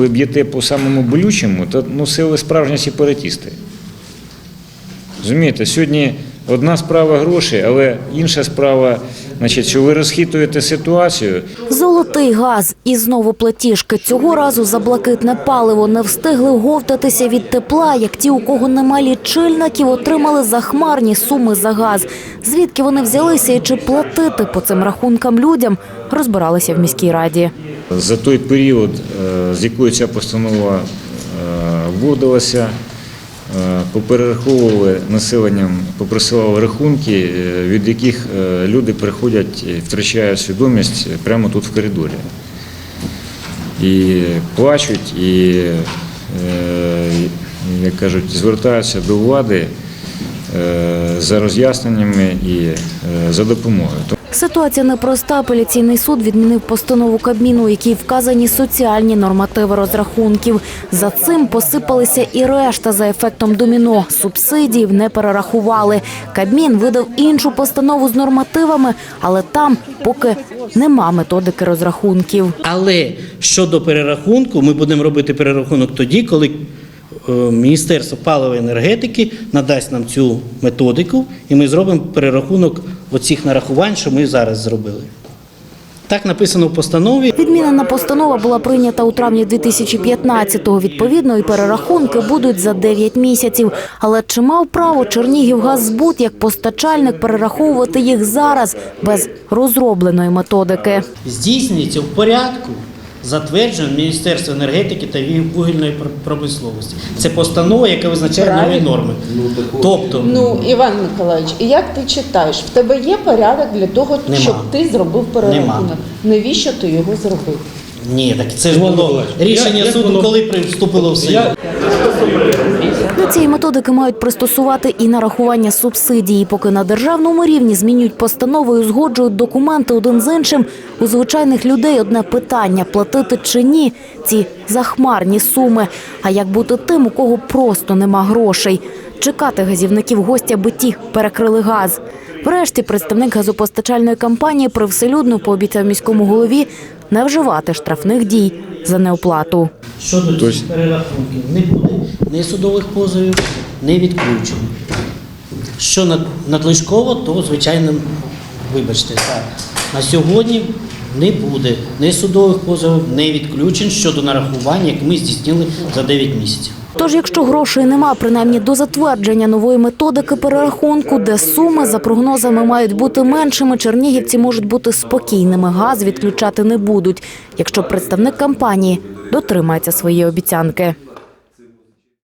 Ви б'єте по самому болючому, то ну, ви справжні сепаратісти. Розумієте, сьогодні одна справа гроші, але інша справа, значить, що ви розхитуєте ситуацію. Золотий газ і знову платіжки. Цього разу за блакитне паливо не встигли говтатися від тепла, як ті, у кого нема лічильників, отримали захмарні суми за газ. Звідки вони взялися і чи платити по цим рахункам людям, розбиралися в міській раді. За той період, е, з якої ця постанова е, вводилася, е, поперераховували населенням, попросилали рахунки, від яких люди приходять і втрачають свідомість прямо тут в коридорі. І плачуть, і, як кажуть, звертаються до влади за роз'ясненнями і за допомогою. Ситуація непроста. Апеляційний суд відмінив постанову Кабміну, у якій вказані соціальні нормативи розрахунків. За цим посипалися і решта за ефектом доміно. Субсидіїв не перерахували. Кабмін видав іншу постанову з нормативами, але там поки нема методики розрахунків. Але щодо перерахунку, ми будемо робити перерахунок тоді, коли е, Міністерство палива енергетики надасть нам цю методику, і ми зробимо перерахунок оцих нарахувань, що ми зараз зробили. Так написано в постанові. Відмінена постанова була прийнята у травні 2015-го. Відповідно, і перерахунки будуть за 9 місяців. Але чи мав право Чернігівгаззбут як постачальник перераховувати їх зараз без розробленої методики? Здійснюється в порядку, затвердженому Міністерство енергетики та вугільної пр- промисловості. Це постанова, яка визначає нові норми. Ну, Тобто, Ну, Іван Миколаївич, і як ти читаєш? В тебе є порядок для того, Нема. щоб ти зробив перерахунок. Нема. Навіщо ти його зробив? Ні, так це ж було рішення суду, коли при- вступило в силу. До цієї методики мають пристосувати і нарахування субсидії. Поки на державному рівні змінюють постанови і узгоджують документи один з іншим. У звичайних людей одне питання – платити чи ні ці захмарні суми. А як бути тим, у кого просто нема грошей? Чекати газівників гостя, аби ті перекрили газ. Врешті представник газопостачальної компанії привселюдно пообіцяв міському голові не вживати штрафних дій за неоплату. Щодо цих перерахунків не буде ні судових позовів, ні відключень. Що надлишково, то звичайно, вибачте, так. На сьогодні не буде ні судових позовів, ні відключень щодо нарахування, як ми здійснили за 9 місяців. Тож, якщо грошей нема, принаймні до затвердження нової методики перерахунку, де суми за прогнозами мають бути меншими, чернігівці можуть бути спокійними. Газ відключати не будуть, якщо представник компанії дотримається своєї обіцянки.